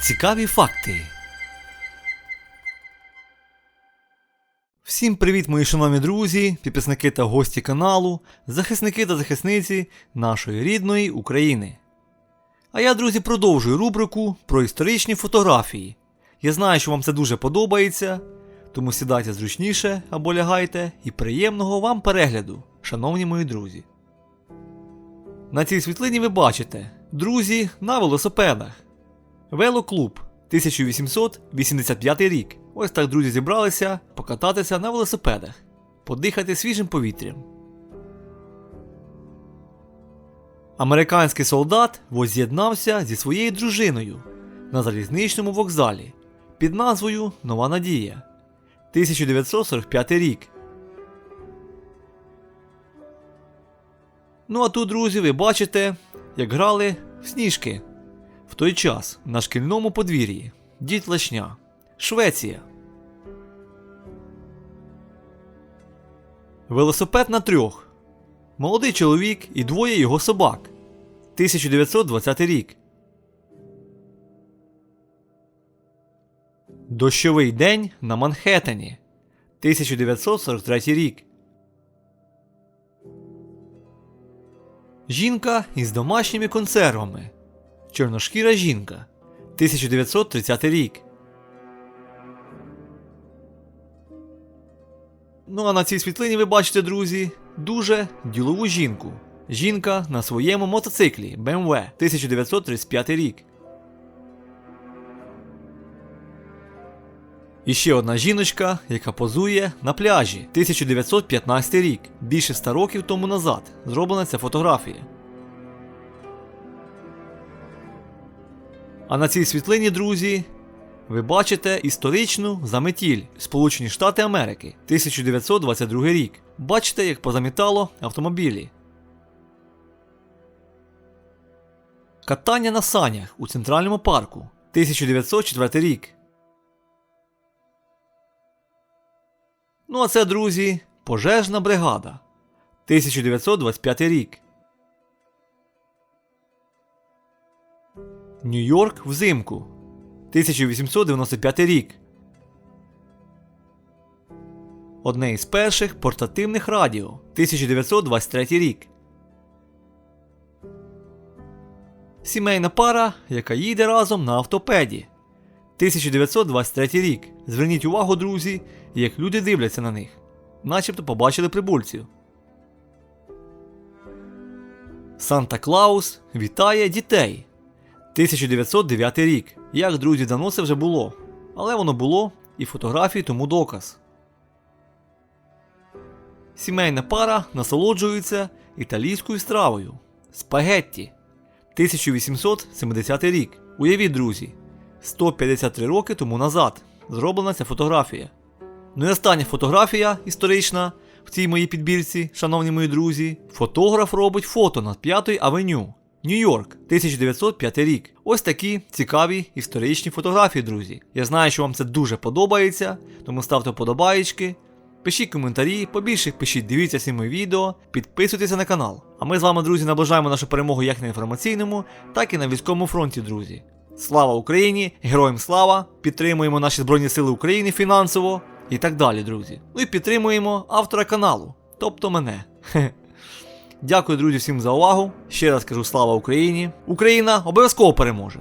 Цікаві факти. Всім привіт, мої шановні друзі, підписники та гості каналу, захисники та захисниці нашої рідної України. А я, друзі, продовжую рубрику про історичні фотографії. Я знаю, що вам це дуже подобається, тому сідайте зручніше або лягайте і приємного вам перегляду, шановні мої друзі. На цій світлині ви бачите друзі на велосипедах. Велоклуб 1885 рік. Ось так друзі зібралися покататися на велосипедах, подихати свіжим повітрям. Американський солдат воз'єднався зі своєю дружиною на залізничному вокзалі під назвою Нова Надія 1945 рік. Ну а тут, друзі, ви бачите, як грали в сніжки той час на шкільному подвір'ї. Дід Лешня. Швеція. Велосипед на трьох. Молодий чоловік і двоє його собак. 1920 рік. Дощовий день на Манхеттені. 1943 рік. Жінка із домашніми консервами. Чорношкіра жінка. 1930 рік. Ну а на цій світлині ви бачите, друзі, дуже ділову жінку. Жінка на своєму мотоциклі BMW 1935 рік. І ще одна жіночка, яка позує на пляжі 1915 рік. Більше 100 років тому назад зроблена ця фотографія. А на цій світлині, друзі, ви бачите історичну заметіль Сполучені Штати Америки 1922 рік. Бачите, як позамітало автомобілі. Катання на санях у Центральному парку 1904 рік. Ну а це, друзі, пожежна бригада 1925 рік. Нью-Йорк взимку 1895 рік. Одне із перших портативних радіо 1923 рік. Сімейна пара, яка їде разом на автопеді. 1923 рік. Зверніть увагу, друзі, як люди дивляться на них. Начебто побачили прибульців. Санта Клаус вітає дітей. 1909 рік. Як друзі, давно це вже було. Але воно було і фотографії тому доказ. Сімейна пара насолоджується італійською стравою. Спагетті. 1870 рік. Уявіть, друзі, 153 роки тому назад зроблена ця фотографія. Ну і остання фотографія історична в цій моїй підбірці, шановні мої друзі. Фотограф робить фото над 5 авеню. Нью-Йорк, 1905 рік. Ось такі цікаві історичні фотографії, друзі. Я знаю, що вам це дуже подобається, тому ставте вподобаєчки. Пишіть коментарі, побільше пишіть, дивіться всі мої відео, підписуйтеся на канал. А ми з вами, друзі, наближаємо нашу перемогу як на інформаційному, так і на військовому фронті, друзі. Слава Україні! Героям слава! Підтримуємо наші Збройні Сили України фінансово і так далі, друзі. Ну і підтримуємо автора каналу, тобто мене. Дякую, друзі, всім за увагу. Ще раз кажу слава Україні. Україна обов'язково переможе.